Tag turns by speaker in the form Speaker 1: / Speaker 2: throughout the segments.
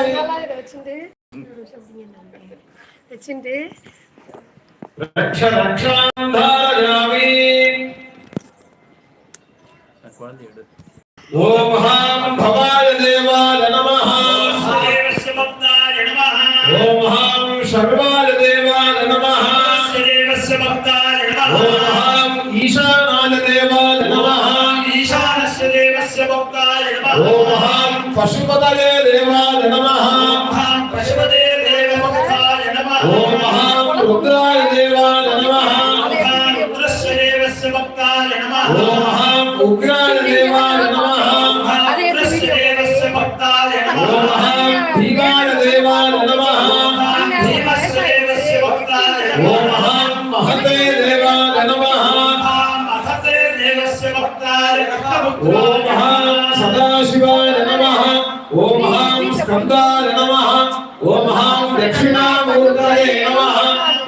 Speaker 1: వచ్చింది.
Speaker 2: వచ్చింది.
Speaker 1: రక్ష
Speaker 2: రక్షాంధారయామి ఓం హాం భవాయ పశుపతయే దేవా నమః.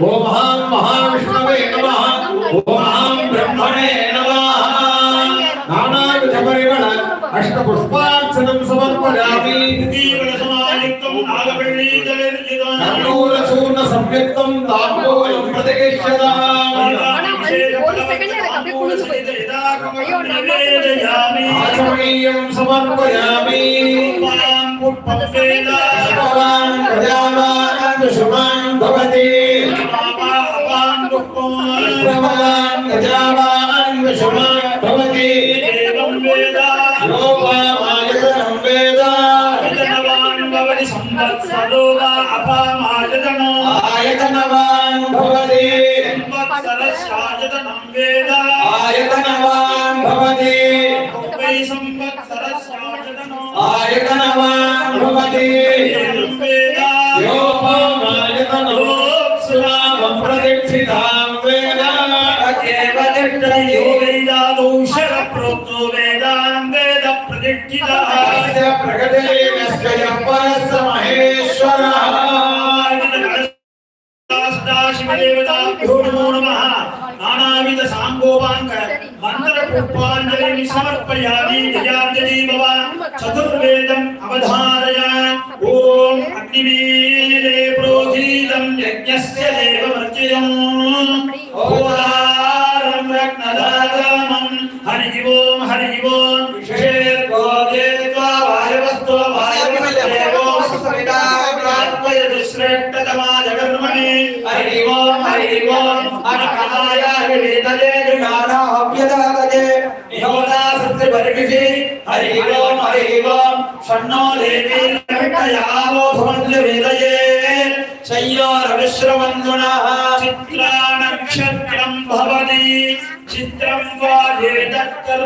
Speaker 2: ஓம் ஆம் மகாவிஷ்ணவே நம. ஓம் ஆம் பிரம்மணே நம. நானாவித பரிமள அஷ்ட புஷ்பார்ச்சனம் சமர்ப்பயாமி. தீவிர சமாயுக்தம்
Speaker 1: நாகவெள்ளி ஜலர்ஜிதம்
Speaker 2: கண்ணூர சூர்ண சம்யுக்தம் தாம்போலம்
Speaker 3: பிரதிகேஷதாம் ஆச்சமீயம் சமர்ப்பயாமி புஷ்பம் பிரஜாவான் गजावान् विषमान् भवति
Speaker 2: एवं वेदा लोपामायतनं वेदा आयतनवान् भवति संवत्सरो वा अपामायतनो आयतनवान् भवति संवत्सरस्यायतनं वेदा आयतनवान् भवति वै संवत्सरस्यायतनो आयतनवान् अद्यैव तिष्ठति अस्य प्रकटेन स्वयं परस्य महेश्वरः
Speaker 1: नानाविध सांगोपांग मंत्र पुष्पांजलि समर्पयामि जयाञ्जलि भव चतुर्वेदम् अवधारय ॐ अग्निवीरे प्रोधीतं यज्ञस्य देवमर्चयम् ओदारं रत्नदागमं हरि ओम् हरि ओम् विशेर्गोदे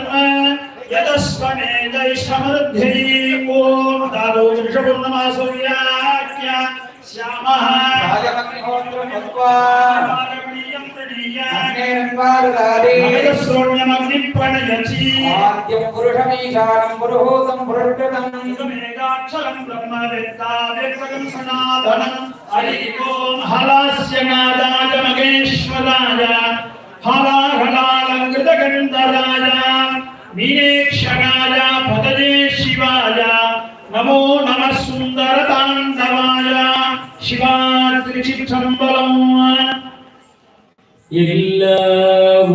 Speaker 1: एतत्कर्म यदस्वमेधै समृद्धिः ॐ दादो वृषपूर्णमासूर्याख्या श्यामः पारमणीयं प्रणीय अमृतश्रोण्यमग्निं प्रणयसि
Speaker 4: आद्यं पुरुषमीशानं पुरुहूतं पुरुषकृतं
Speaker 1: मेघाक्षरं ब्रह्मवेत्ता वेत्तकं सनातनं हरि ओं हलास्य नादाय मगेश्वराय हलाहलालङ्कृतगन्धराय നീലേക്ഷണായ ഭജനേ
Speaker 4: ശിവായ നമോ നമ സുന്ദര താണ്ഡവായ ശിവാതിരുചിറ്റമ്പലം എല്ലാ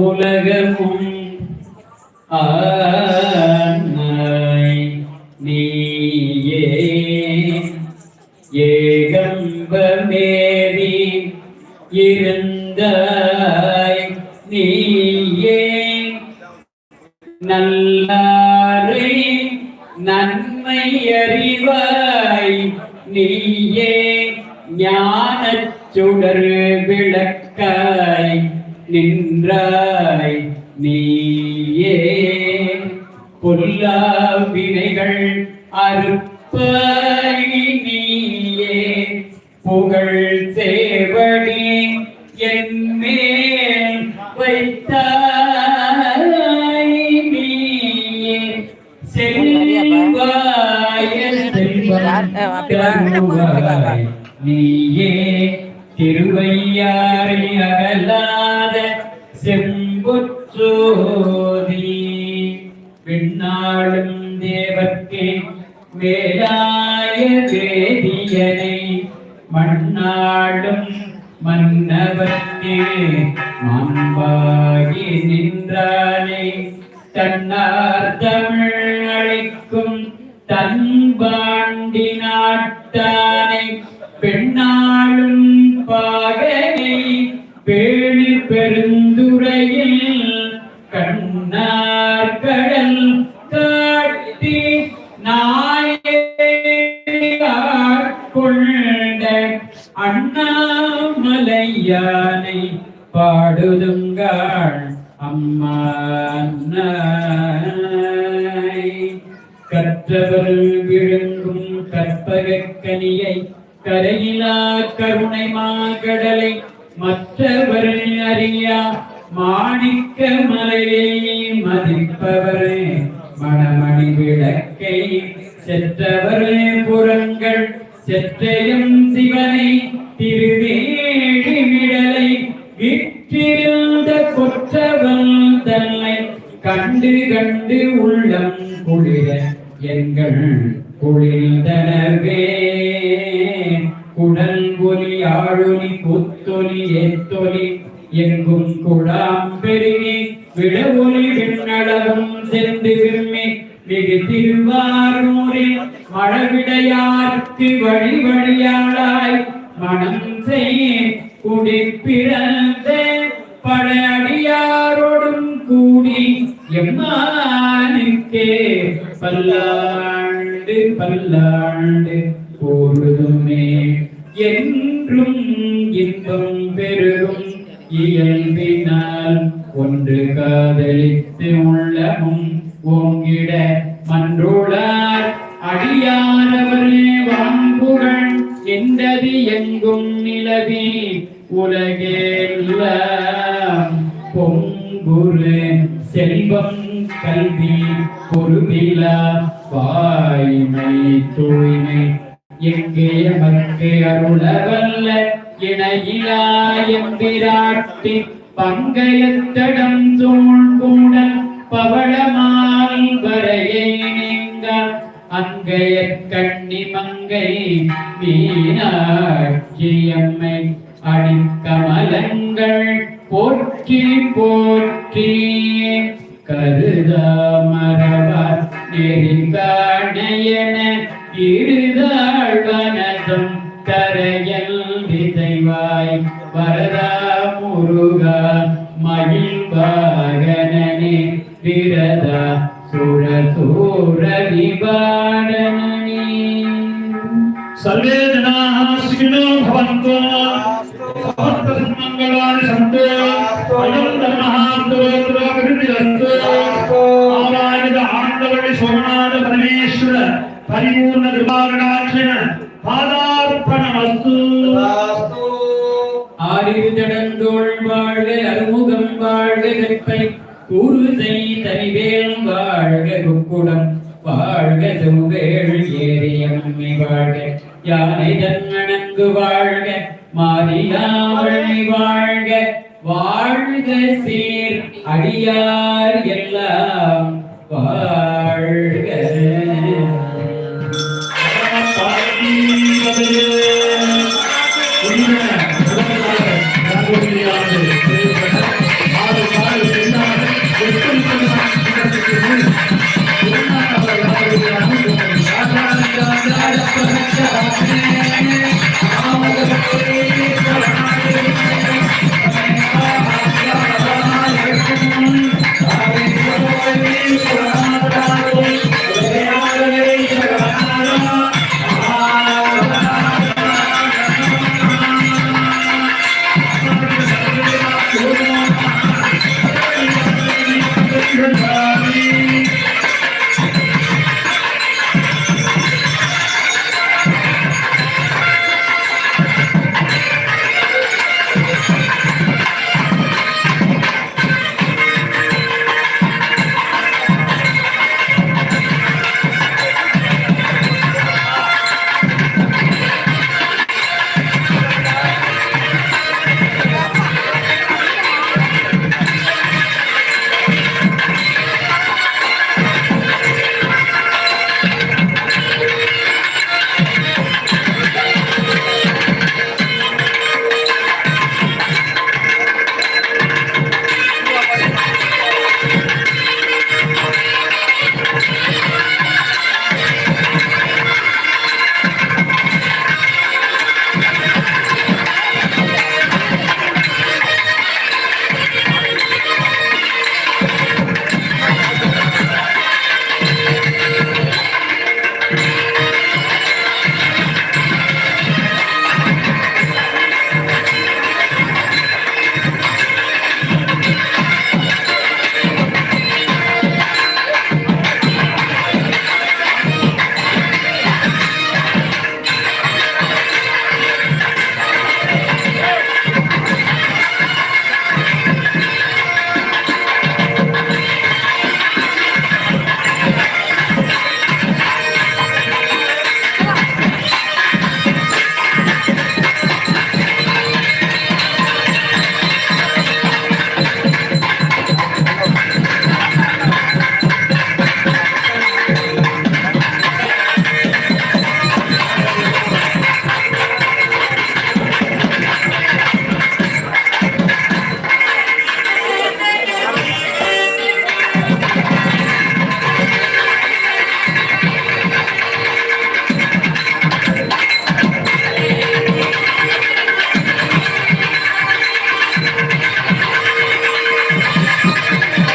Speaker 4: ഉലകവും ആ அறிவாய் நீயே ஞான சுடர் விளக்காய் நின்றாய் நீயே பொல்லா வினைகள் அறுப்பாய் தருவாய் நீயே திருவையாறை அகலாத செம்புற்றோதி. விண்ணாளும் தேவர்க்கே வேலாய வேதியனை மையனை மண்ணாளும் மன்னவர்க்கு மாண்பாகி நின்றானே. தன்னார் தமிழ் அளிக்கும் தன்பான் நாட்டானை பெண்ணாளும் பாகனை பேணி பெருந்துரையில் கடலை மற்றவர் அறியா மாணிக்க மலையை மதிப்பவரே. மணமணி விளக்கை செற்றவரே புறங்கள் செற்றையும் சிவனை திருவேடி விடலை விற்றிருந்த கொற்றவன் தன்னை கண்டு கண்டு உள்ளம் குளிர எங்கள் குளிர்ந்தனவே. குடல் ஒலி புத்தொலி ஏத்தொலி எங்கும் குழாம் பெருகி விடவொலி விண்ணளவும் சென்று விரும்பி மிகு திருவாரூரில் மழவிடையார்க்கு வழி வழியாளாய். மனம் செய் குடிப்பிறந்த பல கூடி. எம்மானுக்கே பல்லாண்டு பல்லாண்டு போடுதுமே என்றும் இன்பம் பெருகும் இயல்பினால் ஒன்று காதலித்து உள்ளமும் ஓங்கிட மன்றுளார் அடியாரவரே வாங்குகள் என்றது எங்கும் நிலவி உலகெல்லாம் பொங்குரு செல்வம் கல்வி பொருவிலா வாய்மை தூய்மை. எங்கே எமக்கு அருளவல்ல இணையிலா எம்பிராட்டி பங்கயத்தடம் சூழ்கூடல் பவளமால் வரையை நீங்க அங்கைய கண்ணி மங்கை மீனாட்சியம்மை விரதா சுர சூர விபாடனே
Speaker 1: सर्वे जनाः सुखिनो भवन्तु समस्तसन्मङ्गलानि सन्तु अयं धर्मः अन्तरोत्तरोऽभिवृद्धिरस्तु आवाहित आनन्दवल्लि सोमनाथ परमेश्वर परिपूर्ण कृपाकटाक्षेण पादार्पणमस्तु
Speaker 4: வாழ்க வாழ்க செவ்வேள் ஏரியம்மை வாழ்க. யானை தன்னணங்கு வாழ்க மாறியாவழி வாழ்க. வாழ்க சீர் அடியார் எல்லாம் வாழ்க.
Speaker 1: Thank you.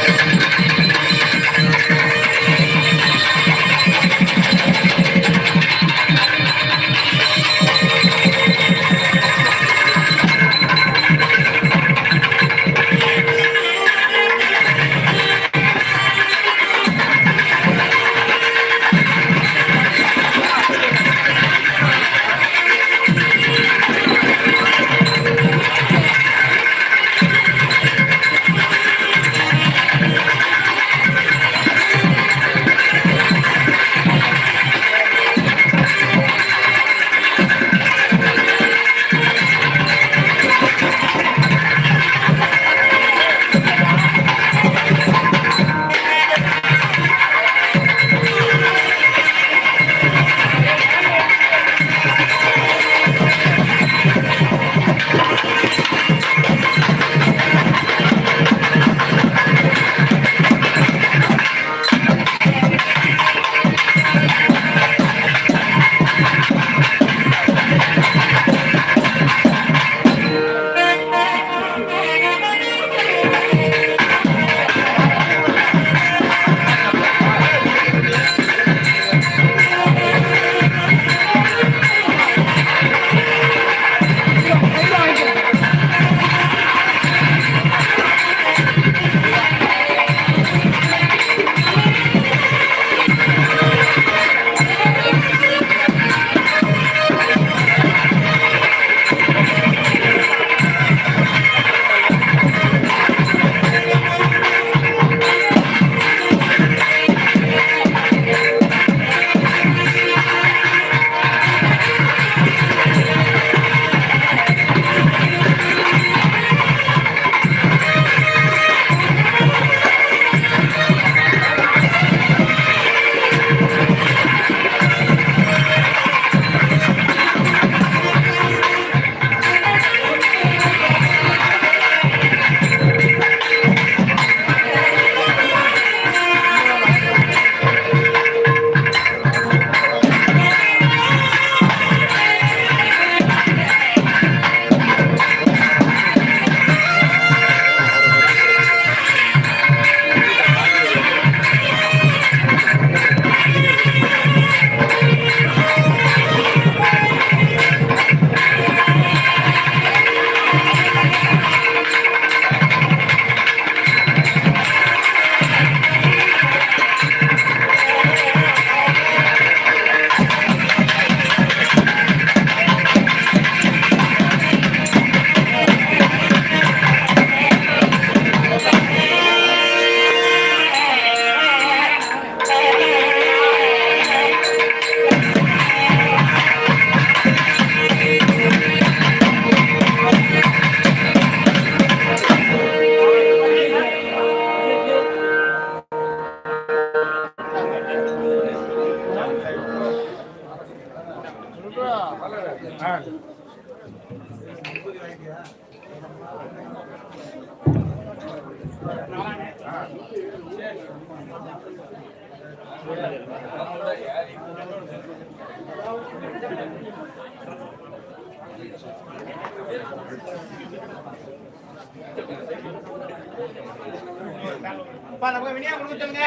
Speaker 5: அப்பா நம்ம வினியா கொடுக்க சொல்லுங்க.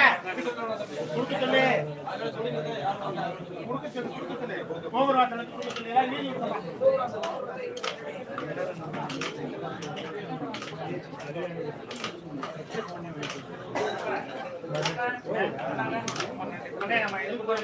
Speaker 5: கொடுக்க சொல்லு. கொடுக்க சொல்லு கொடுக்க சொல்லு. கோபுர வாசல கொடுக்க சொல்லு. எல்லாம் நம்ம எதுக்கு போய்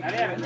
Speaker 6: Galera,